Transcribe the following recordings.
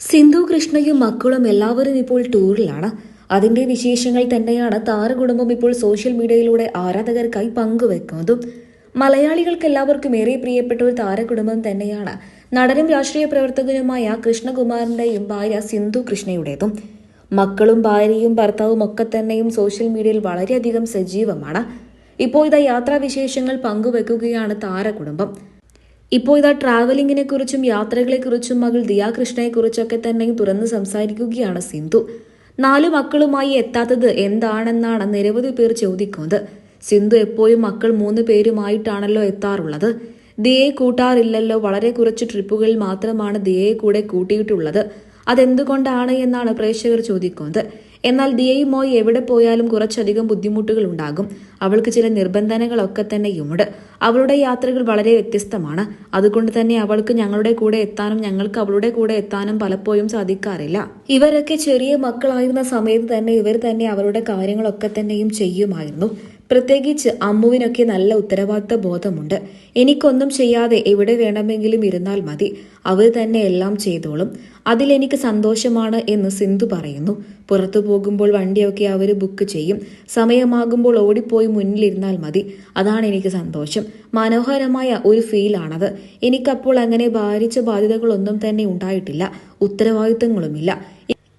സിന്ധു കൃഷ്ണയും മക്കളും എല്ലാവരും ഇപ്പോൾ ടൂറിലാണ്. അതിന്റെ വിശേഷങ്ങൾ തന്നെയാണ് താരകുടുംബം ഇപ്പോൾ സോഷ്യൽ മീഡിയയിലൂടെ ആരാധകർക്കായി പങ്കുവെക്കുന്നതും. മലയാളികൾക്ക് എല്ലാവർക്കും ഏറെ പ്രിയപ്പെട്ട ഒരു താരകുടുംബം തന്നെയാണ്. നടനും രാഷ്ട്രീയ പ്രവർത്തകനുമായ കൃഷ്ണകുമാറിന്റെയും ഭാര്യ സിന്ധു കൃഷ്ണയുടേതും. മക്കളും ഭാര്യയും ഭർത്താവും ഒക്കെ തന്നെയും സോഷ്യൽ മീഡിയയിൽ വളരെയധികം സജീവമാണ്. ഇപ്പോൾ ഇതാ യാത്രാവിശേഷങ്ങൾ പങ്കുവെക്കുകയാണ് താരകുടുംബം ഇപ്പോൾ ഇതാ ട്രാവലിങ്ങിനെ കുറിച്ചും യാത്രകളെ കുറിച്ചും മകൾ ദിയാകൃഷ്ണയെ കുറിച്ചൊക്കെ തന്നെ തുറന്ന് സംസാരിക്കുകയാണ് സിന്ധു. നാലു മക്കളുമായി എത്താത്തത് എന്താണെന്നാണ് നിരവധി പേർ ചോദിക്കുന്നത്. സിന്ധു എപ്പോഴും മക്കൾ മൂന്ന് പേരുമായിട്ടാണല്ലോ എത്താറുള്ളത്. ദിയെ കൂട്ടാറില്ലല്ലോ. വളരെ കുറച്ച് ട്രിപ്പുകളിൽ മാത്രമാണ് ദിയയെ കൂടെ കൂട്ടിയിട്ടുള്ളത്. അതെന്തുകൊണ്ടാണ് എന്നാണ് പ്രേക്ഷകർ ചോദിക്കുന്നത്. എന്നാൽ ദിയയുമായി എവിടെ പോയാലും കുറച്ചധികം ബുദ്ധിമുട്ടുകൾ ഉണ്ടാകും. അവൾക്ക് ചില നിർബന്ധനകളൊക്കെ തന്നെയുമുണ്ട്. അവളുടെ യാത്രകൾ വളരെ വ്യത്യസ്തമാണ്. അതുകൊണ്ട് തന്നെ അവൾക്ക് ഞങ്ങളുടെ കൂടെ എത്താനും ഞങ്ങൾക്ക് അവളുടെ കൂടെ എത്താനും പലപ്പോഴും സാധിക്കാറില്ല. ഇവരൊക്കെ ചെറിയ മക്കളായിരുന്ന സമയത്ത് തന്നെ ഇവർ തന്നെ അവരുടെ കാര്യങ്ങളൊക്കെ തന്നെയും ചെയ്യുമായിരുന്നു. പ്രത്യേകിച്ച് അമ്മുവിനൊക്കെ നല്ല ഉത്തരവാദിത്ത ബോധമുണ്ട്. എനിക്കൊന്നും ചെയ്യാതെ എവിടെ വേണമെങ്കിലും ഇരുന്നാൽ മതി. അവർ തന്നെ എല്ലാം ചെയ്തോളും. അതിലെനിക്ക് സന്തോഷമാണ് എന്ന് സിന്ധു പറയുന്നു. പുറത്തു പോകുമ്പോൾ വണ്ടിയൊക്കെ അവർ ബുക്ക് ചെയ്യും. സമയമാകുമ്പോൾ ഓടിപ്പോയി മുന്നിലിരുന്നാൽ മതി. അതാണ് എനിക്ക് സന്തോഷം. മനോഹരമായ ഒരു ഫീലാണത്. എനിക്കപ്പോൾ അങ്ങനെ ഭാരിച്ച ബാധ്യതകളൊന്നും തന്നെ ഉണ്ടായിട്ടില്ല. ഉത്തരവാദിത്തങ്ങളുമില്ല.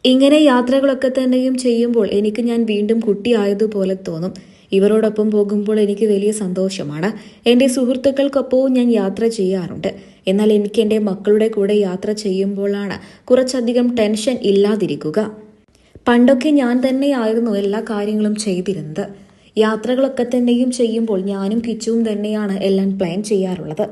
ഇങ്ങനെ യാത്രകളൊക്കെ തന്നെയും ചെയ്യുമ്പോൾ എനിക്ക് ഞാൻ വീണ്ടും കുട്ടിയായതുപോലെ തോന്നും. ഇവരോടൊപ്പം പോകുമ്പോൾ എനിക്ക് വലിയ സന്തോഷമാണ്. എന്റെ സുഹൃത്തുക്കൾക്കൊപ്പവും ഞാൻ യാത്ര ചെയ്യാറുണ്ട്. എന്നാൽ എനിക്ക് എന്റെ മക്കളുടെ കൂടെ യാത്ര ചെയ്യുമ്പോഴാണ് കുറച്ചധികം ടെൻഷൻ ഇല്ലാതിരിക്കുക. പണ്ടൊക്കെ ഞാൻ തന്നെയായിരുന്നു എല്ലാ കാര്യങ്ങളും ചെയ്തിരുന്നത്. യാത്രകളൊക്കെ തന്നെയും ചെയ്യുമ്പോൾ ഞാനും കിച്ചുവും തന്നെയാണ് എല്ലാം പ്ലാൻ ചെയ്യാറുള്ളത്.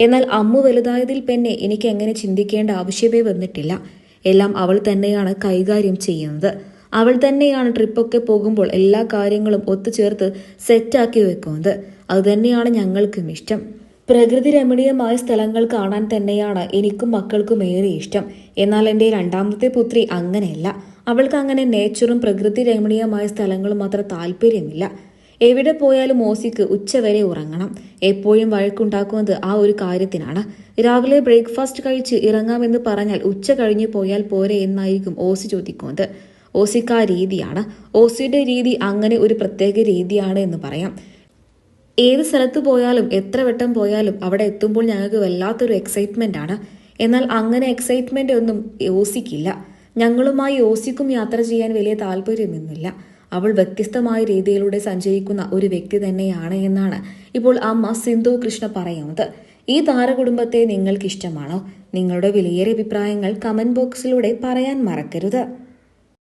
എന്നാൽ അമ്മു വലുതായതിൽ പിന്നെ എനിക്ക് എങ്ങനെ ചിന്തിക്കേണ്ട ആവശ്യമേ വന്നിട്ടില്ല. എല്ലാം അവൾ തന്നെയാണ് കൈകാര്യം ചെയ്യുന്നത്. അവൾ തന്നെയാണ് ട്രിപ്പൊക്കെ പോകുമ്പോൾ എല്ലാ കാര്യങ്ങളും ഒത്തുചേർത്ത് സെറ്റാക്കി വെക്കുന്നത്. അതുതന്നെയാണ് ഞങ്ങൾക്കും ഇഷ്ടം. പ്രകൃതി രമണീയമായ സ്ഥലങ്ങൾ കാണാൻ തന്നെയാണ് എനിക്കും മക്കൾക്കും ഏറെ ഇഷ്ടം. എന്നാൽ എന്റെ രണ്ടാമത്തെ പുത്രി അങ്ങനെയല്ല. അവൾക്ക് അങ്ങനെ നേച്ചറും പ്രകൃതി രമണീയമായ സ്ഥലങ്ങളും മാത്രം താല്പര്യമില്ല. എവിടെ പോയാലും ഓസിക്ക് ഉച്ചവരെ ഉറങ്ങണം. എപ്പോഴും വഴക്കുണ്ടാക്കുന്നത് ആ ഒരു കാര്യത്തിനാണ്. രാവിലെ ബ്രേക്ക്ഫാസ്റ്റ് കഴിച്ച് ഇറങ്ങാമെന്ന് പറഞ്ഞാൽ ഉച്ച കഴിഞ്ഞു പോയാൽ പോരെ എന്നായിരിക്കും ഓസി ചോദിക്കുന്നത്. ഓസിക്ക് രീതിയാണ്. ഓസിയുടെ രീതി അങ്ങനെ ഒരു പ്രത്യേക രീതിയാണ് എന്ന് പറയാം. ഏത് സ്ഥലത്ത് പോയാലും എത്ര വട്ടം പോയാലും അവിടെ എത്തുമ്പോൾ ഞങ്ങൾക്ക് വല്ലാത്തൊരു എക്സൈറ്റ്മെന്റ് ആണ്. എന്നാൽ അങ്ങനെ എക്സൈറ്റ്മെന്റ് ഒന്നും ഓസിക്കില്ല. ഞങ്ങളുമായി ഓസിക്കും യാത്ര ചെയ്യാൻ വലിയ താല്പര്യമൊന്നുമില്ല. അവൾ വ്യത്യസ്തമായ രീതിയിലൂടെ സഞ്ചരിക്കുന്ന ഒരു വ്യക്തി തന്നെയാണ് എന്നാണ് ഇപ്പോൾ അമ്മ സിന്ധു കൃഷ്ണ പറയുന്നത്. ഈ താരകുടുംബത്തെ നിങ്ങൾക്ക് ഇഷ്ടമാണോ നിങ്ങളുടെ വിലയേറിയ അഭിപ്രായങ്ങൾ കമന്റ് ബോക്സിലൂടെ പറയാൻ മറക്കരുത്.